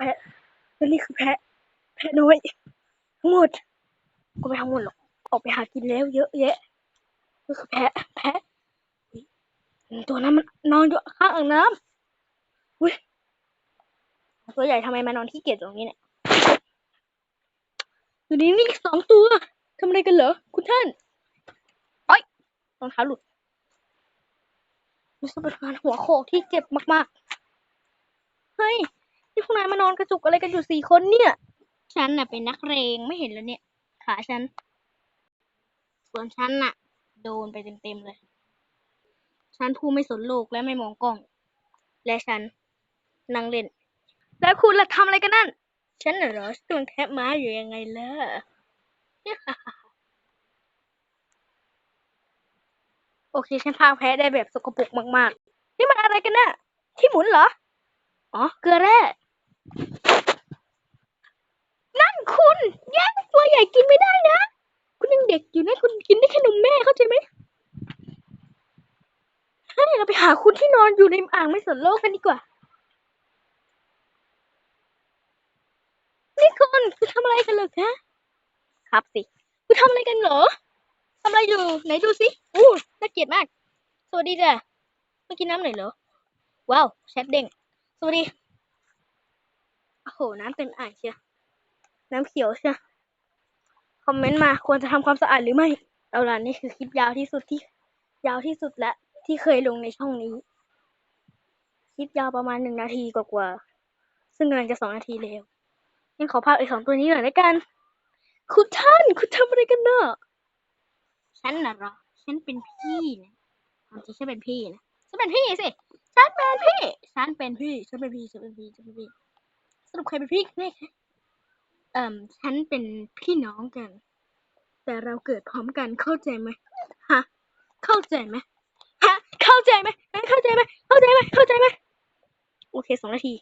แพะและนี่คือแพะ แพะน้อยทั้งหมดก็ไม่ทั้งหมดหรอกออกไปหากินแล้วเยอะแยะนี่คือแพะแพะตัวนั้นมันนอนอยู่ข้างอ่างน้ำอุ้ยตัวใหญ่ทำไมมานอนที่เกียจตรงนี้เนี่ยอยู่นี่มีอีกสองตัวทำอะไรกันเหรอคุณท่านโอ้ยรองเท้าหลุดรู้สึกเป็นการหัวโขกที่เจ็บมากๆเฮ้ย มานอนกระจุกอะไรกันอยู่สี่คนเนี่ย ฉันน่ะเป็นนักเรงไม่เห็นแล้วเนี่ย ขาฉัน ส่วนฉันน่ะ โดนไปเต็มๆเลย ฉันผู้ไม่สนโลกและไม่มองกล้อง และฉันนั่งเล่น แล้วคุณล่ะทำอะไรกันนั่น ฉันน่ะเหรอกำลังแทะม้าอยู่ยังไงล่ะ โอเค ฉันพากแพ้ได้แบบสกปรกมาก ๆ นี่มันอะไรกันน่ะ ที่หมุนเหรอ อ๋อ เกลือแร่ นั่นคุณแย่งตัวใหญ่กินไม่ได้นะ คุณยังเด็กอยู่นะ คุณกินได้แค่นมแม่ เข้าใจไหมให้เราไปหาคุณที่นอนอยู่ในอ่างไม่สนโลกกันดีกว่า นี่คุณคุณทำอะไรกันเหรอคะครับสิคุณทำอะไรกันเหรอทำอะไรอยู่ ไหนดูสิอู้น่าเกลียดมาก สวัสดีจ้ะมากินน้ำหน่อยเหรอ ว้าวแชทเด้งสวัสดี โอ้โห น้ำเต็มอ่างเชียน้ำเขียวเชียคอมเมนต์มาควรจะทำความสะอาดหรือไม่ เอาล่ะนี่คือคลิปยาวที่สุดที่ ยาวที่สุดและที่เคยลงในช่องนี้ คลิปยาวประมาณหนึ่งนาทีกว่าๆซึ่งกำลังจะสองนาทีแล้วงั้นขอพากอีกสองตัวนี้หน่อยละกัน คุณท่านคุณทำอะไรกันเนอะฉันน่ะเหรอ ฉันเป็นพี่นะความจริงฉันเป็นพี่นะฉันเป็นพี่สิ ฉันเป็นพี่ ฉันเป็นพี่ ฉันเป็นพี่ ฉันเป็นพี่ ฉันเป็นพี่ สรุปใครเป็นพี่กันแน่คะเอ่มฉันเป็นพี่น้องกัน แต่เราเกิดพร้อมกันเข้าใจไหมฮะเข้าใจไหมฮะเข้าใจไหมเข้าใจไหมเข้าใจไหมเข้าใจไหมโอเคสองนาที